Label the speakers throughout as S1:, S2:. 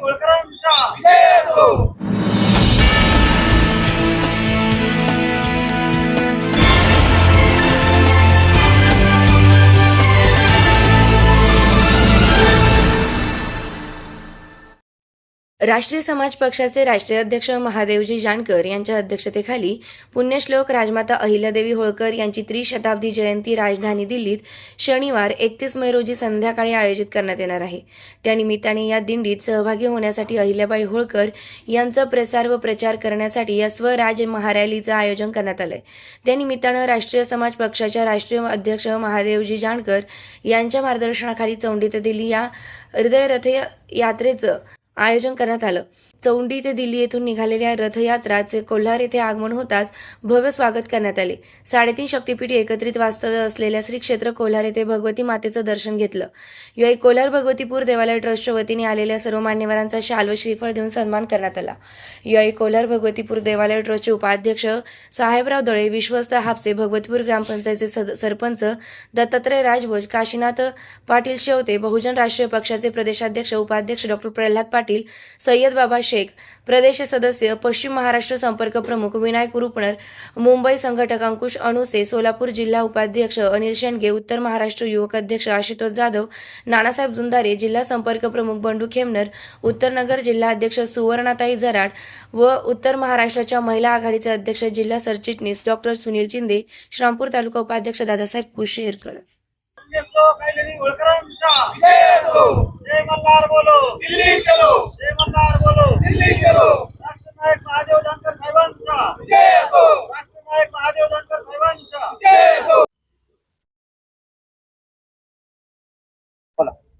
S1: होळकरांच्या
S2: राष्ट्रीय समाज पक्षाचे राष्ट्रीय अध्यक्ष महादेवजी जानकर यांच्या अध्यक्षतेखाली पुण्यश्लोक राजमाता अहिल्यादेवी होळकर यांची त्रिशताब्दी जयंती राजधानी दिल्लीत शनिवार एकतीस मे रोजी संध्याकाळी आयोजित करण्यात येणार आहे. त्यानिमित्ताने या दिंडीत सहभागी होण्यासाठी अहिल्याबाई होळकर यांचा प्रसार व प्रचार करण्यासाठी या स्वराज महारॅलीचं आयोजन करण्यात आलंय. त्यानिमित्तानं राष्ट्रीय समाज पक्षाच्या राष्ट्रीय अध्यक्ष महादेवजी जानकर यांच्या मार्गदर्शनाखाली चौंडीत दिली दिल्ली या हृदयरथ यात्रेचं आयोजन करण्यात आलं. चौंडी ते दिल्ली येथून निघालेल्या रथयात्राचे कोल्हार येथे आगमन होताच भव्य स्वागत करण्यात आले. साडेतीन शक्तीपीठ एकत्रित वास्तव्य असलेल्या श्री क्षेत्र कोल्हार येथे भगवती मातेचं दर्शन घेतलं. यावेळी कोल्हार भगवतीपूर देवालय ट्रस्टच्या वतीने आलेल्या सर्व मान्यवरांचा शाल व श्रीफळ देऊन सन्मान करण्यात आला. यावेळी कोल्हार भगवतीपूर देवालय ट्रस्टचे उपाध्यक्ष साहेबराव दळे विश्वस्त हापसे भगवतीपूर ग्रामपंचायतचे सद- सरपंच दत्तात्रय राजभोज काशीनाथ पाटील शेवते बहुजन राष्ट्रीय पक्षाचे प्रदेशाध्यक्ष उपाध्यक्ष डॉक्टर प्रल्हाद पाटील सय्यद बाबा शेख प्रदेश सदस्य पश्चिम महाराष्ट्र संपर्क प्रमुख विनायक रुपणर मुंबई संघटक अंकुश अणुसे सोलापूर जिल्हा उपाध्यक्ष अनिल शेंडगे उत्तर महाराष्ट्र युवक अध्यक्ष आशुतोष जाधव नानासाहेब जुंदारे जिल्हा संपर्क प्रमुख बंडू खेमनर उत्तर नगर जिल्हा अध्यक्ष सुवर्णाताई जराड व उत्तर महाराष्ट्राच्या महिला आघाडीचे अध्यक्ष जिल्हा सरचिटणीस डॉक्टर सुनील चिंदे श्रामपूर तालुका उपाध्यक्ष दादासाहेब कुशेरकर.
S1: जय मल्हार बोलो। दिल्ली चलो। जय मल्हार बोलो। दिल्ली चलो। राष्ट्रनायक महादेव जानकर साहेबांच्या राष्ट्रनायक महादेव जानकर साहेबांच्या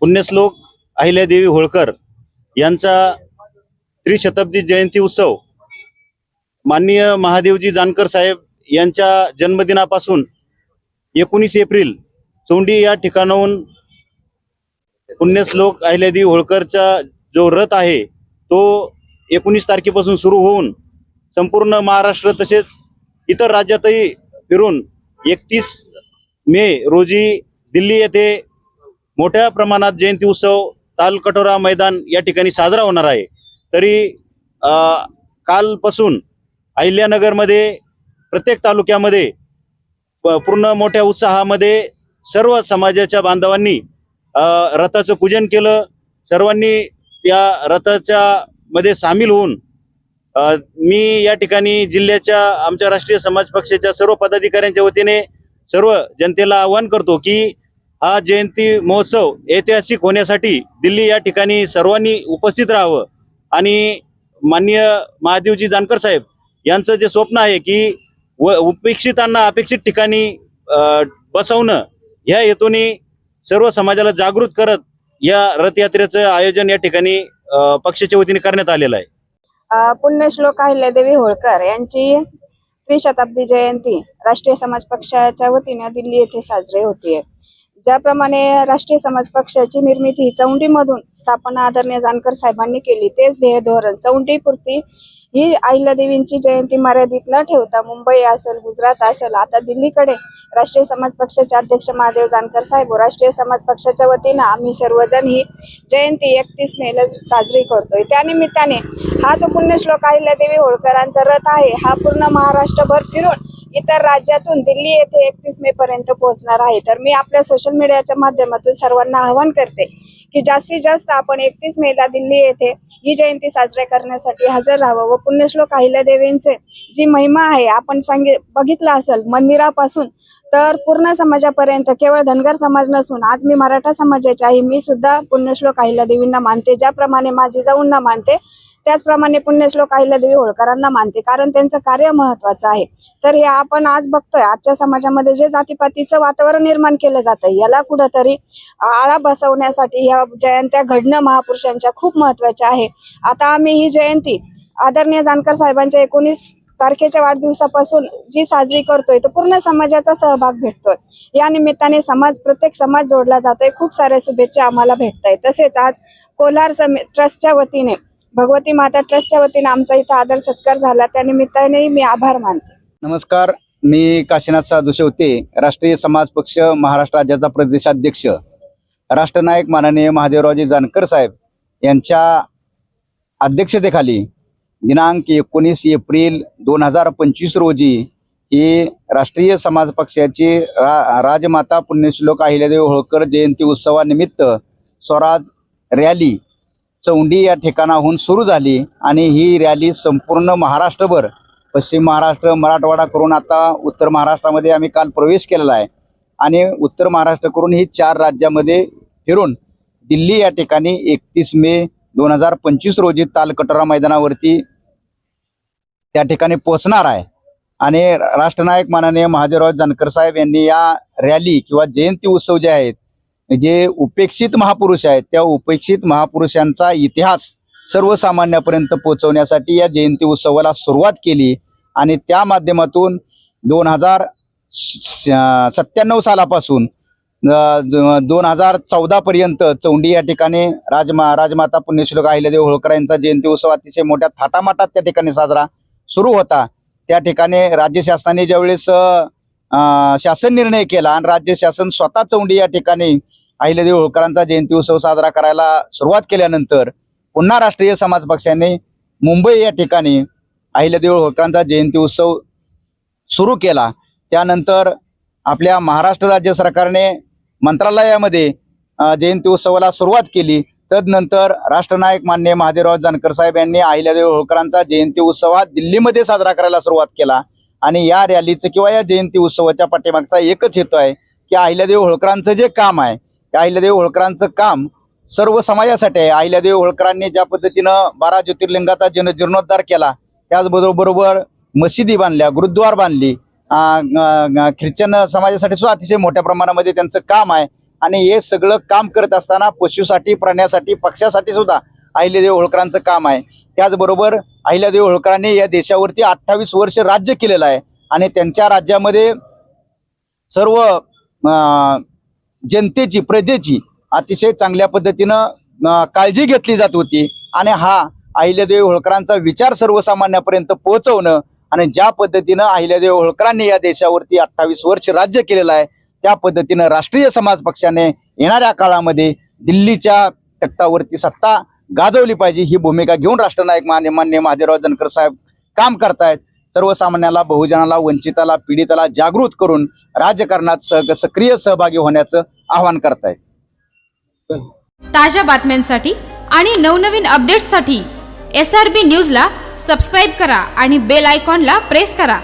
S3: पुण्यश्लोक अहिल्यादेवी होळकर यांचा त्रिशताब्दी जयंती उत्सव. माननीय महादेवजी जानकर साहेब यांच्या जन्मदिनापासून एकोणीस एप्रिल चोंडी या ठिकाणाहून पुण्यश्लोक अहिल्यादेवी होळकरचा जो रथ आहे तो एकोणीस तारखेपासून सुरू होऊन संपूर्ण महाराष्ट्र तसेच इतर राज्यातही फिरून एकतीस मे रोजी दिल्ली येथे मोठ्या प्रमाणात जयंती उत्सव तालकटोरा मैदान या ठिकाणी साजरा होणार आहे. तरी कालपासून अहिल्यानगरमध्ये प्रत्येक तालुक्यामध्ये प- पूर्ण मोठ्या उत्साहामध्ये सर्व समाजाच्या बांधवांनी रथाचं पूजन केलं. सर्वांनी या रथाच्या मध्ये सामील होऊन मी या ठिकाणी जिल्ह्याच्या आमच्या राष्ट्रीय समाज पक्षाच्या सर्व पदाधिकाऱ्यांच्या वतीने सर्व जनतेला आवाहन करतो की हा जयंती महोत्सव ऐतिहासिक होण्यासाठी दिल्ली या ठिकाणी सर्वांनी उपस्थित राहावं. आणि माननीय महादेवजी जानकर साहेब यांचं जे स्वप्न आहे की व उपेक्षितांना अपेक्षित ठिकाणी बसवणं ह्या हेतूने सर्व समाजाला जागृत करत या रथयात्रेचं आयोजन या ठिकाणी पक्षाच्या वतीने करण्यात आलेलं आहे.
S4: पुण्यश्लोक अहिल्यादेवी होळकर यांची त्रिशताब्दी जयंती राष्ट्रीय समाज पक्षाच्या वतीने दिल्ली येथे साजरी होतीये. ज्याप्रमाणे राष्ट्रीय समाज पक्षाची निर्मिती चौंडीमधून स्थापना आदरणीय जानकर साहेबांनी केली तेच ध्येय धोरण चौंडीपुरती ही अहिल्यादेवींची जयंती मर्यादित न ठेवता मुंबई असेल गुजरात असेल आता दिल्लीकडे राष्ट्रीय समाज पक्षाचे अध्यक्ष महादेव जानकर साहेब राष्ट्रीय समाज पक्षाच्या वतीनं आम्ही सर्वजण ही जयंती एकतीस मेला साजरी करतोय. त्यानिमित्ताने हा जो पुण्यश्लोक अहिल्यादेवी होळकरांचा रथ आहे हा पूर्ण महाराष्ट्रभर फिरून इतर राज्यातून दिल्ली येथे एकतीस मे पर्यंत पोहोचणार आहे. तर मी आपल्या सोशल मीडियाच्या माध्यमातून सर्वांना आवाहन करते की जास्तीत जास्त आपण एकतीस मेला दिल्ली येथे ही जयंती साजरी करण्यासाठी हजर राहावं व पुण्यश्लोक अहिल्यादेवींचे जी महिमा आहे आपण सांगित बघितलं असेल मंदिरापासून तर पूर्ण समाजापर्यंत केवळ धनगर समाज नसून आज मी मराठा समाजाची आहे मी सुद्धा पुण्यश्लोक अहिल्यादेवींना मानते. ज्याप्रमाणे माझी जाऊंना मानते त्याचप्रमाणे पुण्यश्लोक अहिल्यादेवी होळकरांना मानते कारण त्यांचं कार्य महत्वाचं आहे. तर हे आपण आज बघतोय. आजच्या समाजामध्ये जे जातीपातीचं वातावरण निर्माण केलं जातं याला कुठंतरी आळा बसवण्यासाठी ह्या जयंत्या घडणं महापुरुषांच्या खूप महत्त्वाच्या आहे. आता आम्ही ही जयंती आदरणीय जानकर साहेबांच्या एकोणीस तारखेच्या वाढदिवसापासून जी साजरी करतोय तो पूर्ण समाजाचा सहभाग भेटतोय. या निमित्ताने समाज प्रत्येक समाज जोडला जातोय. खूप साऱ्या शुभेच्छा आम्हाला भेटत आहेत तसेच आज कोलार समे ट्रस्टच्या वतीने भगवती माता ट्रस्टच्या वतीने आमचा इथं आदर सत्कार झाला. त्यानिमित्ताने मी आभार मानते.
S5: नमस्कार मी काशीनाथ साधू शेवते राष्ट्रीय समाज पक्ष महाराष्ट्र राज्याचा प्रदेशाध्यक्ष. राष्ट्रनायक माननीय महादेवरावजी जानकर साहेब यांच्या अध्यक्षतेखाली दिनांक एकोणीस एप्रिल दोन हजार पंचवीस रोजी ही राष्ट्रीय समाज पक्षाची रा राजमाता पुण्यश्लोक अहिल्यादेवी होळकर जयंती उत्सवानिमित्त स्वराज रॅली चौंडी या ठिकाणाहून सुरू झाली आणि ही रॅली संपूर्ण महाराष्ट्रभर पश्चिम महाराष्ट्र मराठवाडा करून आता उत्तर महाराष्ट्रामध्ये आम्ही काल प्रवेश केलेला आहे. आणि उत्तर महाराष्ट्र करून ही चार राज्यामध्ये फिरून दिल्ली या ठिकाणी एकतीस मे दोन हजार पंचवीस रोजी तालकटोरा मैदानावरती त्या ठिकाणी पोहोचणार आहे. आणि राष्ट्रनायक माननीय महादेवराव जानकर साहेब यांनी या रॅली किंवा जयंती उत्सव जे आहेत जे उपेक्षित महापुरुष आहेत त्या उपेक्षित महापुरुषांचा इतिहास सर्वसामान्यापर्यंत पोहोचवण्यासाठी या जयंती उत्सवाला सुरुवात केली आणि त्या माध्यमातून दोन हजार सत्त्याण्णव सालापासून दोन हजार चौदापर्यंत चौंडी या ठिकाणी राजमा राजमाता पुण्यश्लोक अहिल्यादेव होळकर यांचा जयंती उत्सव अतिशय मोठ्या थाटामाटात त्या ठिकाणी साजरा सुरू होता. त्या ठिकाणी राज्य शासनाने ज्यावेळेस शासन निर्णय केला आणि राज्य शासन स्वतः चौंडी या ठिकाणी अहिल्यादेवी होळकरांचा जयंती उत्सव साजरा करायला सुरुवात केल्यानंतर पुन्हा राष्ट्रीय समाज पक्षाने मुंबई या ठिकाणी अहिल्यादेवी होळकरांचा जयंती उत्सव सुरू केला. त्यानंतर आपल्या महाराष्ट्र राज्य सरकारने मंत्रालयामध्ये जयंती उत्सवाला सुरुवात केली. तदनंतर राष्ट्रनायक मान्य महादेवराव जानकर साहेब यांनी अहिल्यादेवी होळकरांचा जयंती उत्सव हा दिल्लीमध्ये साजरा करायला सुरुवात केला. आणि या रॅलीचं किंवा या जयंती उत्सवाच्या पाठीमागचा एकच हेतू आहे की अहिल्यादेवी होळकरांचं जे काम आहे अहिल्यादेवी होळकरांचं काम सर्व समाजासाठी आहे. अहिल्यादेवी होळकरांनी ज्या पद्धतीनं बारा ज्योतिर्लिंगाचा जन जीर्णोद्धार केला त्याचबरोबर मशिदी बांधल्या गुरुद्वार बांधली. ख्रिश्चन समाजासाठी सुद्धा अतिशय मोठ्या प्रमाणामध्ये त्यांचं काम आहे. आणि हे सगळं काम करत असताना पशुसाठी प्राण्यासाठी पक्ष्यासाठी सुद्धा अहिल्यादेवी होळकरांचं काम आहे. त्याचबरोबर अहिल्यादेवी होळकरांनी या देशावरती अठ्ठावीस वर्ष राज्य केलेलं आहे. आणि त्यांच्या राज्यामध्ये सर्व जनतेची प्रजेची अतिशय चांगल्या पद्धतीनं काळजी घेतली जात होती. आणि हा अहिल्यादेवी होळकरांचा विचार सर्वसामान्यापर्यंत पोहोचवणं आणि ज्या पद्धतीनं अहिल्यादेवी होळकरांनी या देशावरती अठ्ठावीस वर्ष राज्य केलेलं आहे त्या पद्धतीनं राष्ट्रीय समाज पक्षाने येणाऱ्या काळामध्ये दिल्लीच्या तख्तावरती सत्ता गाजवली पाहिजे ही भूमिका घेऊन राष्ट्रनायक मान्य मान्य महादेवराव जानकर साहेब काम करतायत. सर्वसामान्याला बहुजनाला वंचिताला पीडिताला जागृत करून राजकारणात सह सक्रिय सहभागी होण्याचं आवाहन करतायत
S6: ताज्या बातम्यांसाठी आणि नवनवीन अपडेट्ससाठी एस आर बी न्यूजला सबस्क्राईब करा आणि बेल आयकॉनला प्रेस करा.